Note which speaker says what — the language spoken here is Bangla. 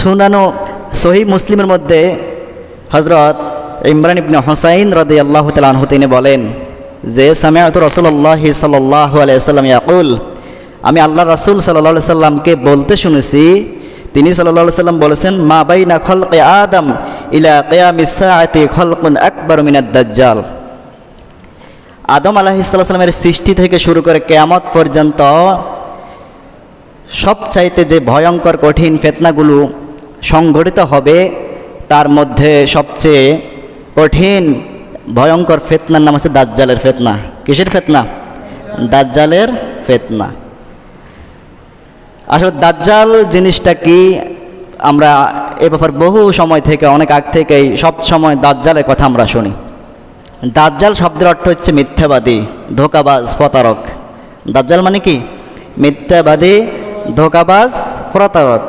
Speaker 1: সুনানো সহি মুসলিমের মধ্যে হজরত ইমরান ইবনে হোসাইন রদি আল্লাহ তালাহ তিনি বলেন, যে সামিয়াত রসুল্লাহ সাল্লাহ আলাইসাল্লাম ইয়াকুল, আমি আল্লাহ রাসুল সাল্লাহ সাল্লামকে বলতে শুনেছি, তিনি সাল্লাহ সাল্লাম বলেছেন, মা বাইনা খলকে আদম ইলা কেয়ামিসাআতি খলকুন আকবর মিনাদ দাজ্জাল। আদম আলাহিসাল্লামের সৃষ্টি থেকে শুরু করে কেয়ামত পর্যন্ত সবচাইতে যে ভয়ঙ্কর, কঠিন ফেতনাগুলো সংঘটিত হবে, তার মধ্যে সবচেয়ে কঠিন, ভয়ঙ্কর ফেতনার নাম হচ্ছে দাজ্জালের ফেতনা। কিসের ফেতনা? দাজ্জালের ফেতনা। আসলে দাজ্জাল জিনিসটা কি? আমরা এ ব্যাপার বহু সময় থেকে, অনেক আগ থেকেই সব সময় দাজ্জালের কথা আমরা শুনি। দাজ্জাল শব্দের অর্থ হচ্ছে মিথ্যাবাদী, ধোকাবাজ, প্রতারক। দাজ্জাল মানে কি? মিথ্যাবাদী, ধোকাবাজ, প্রতারক।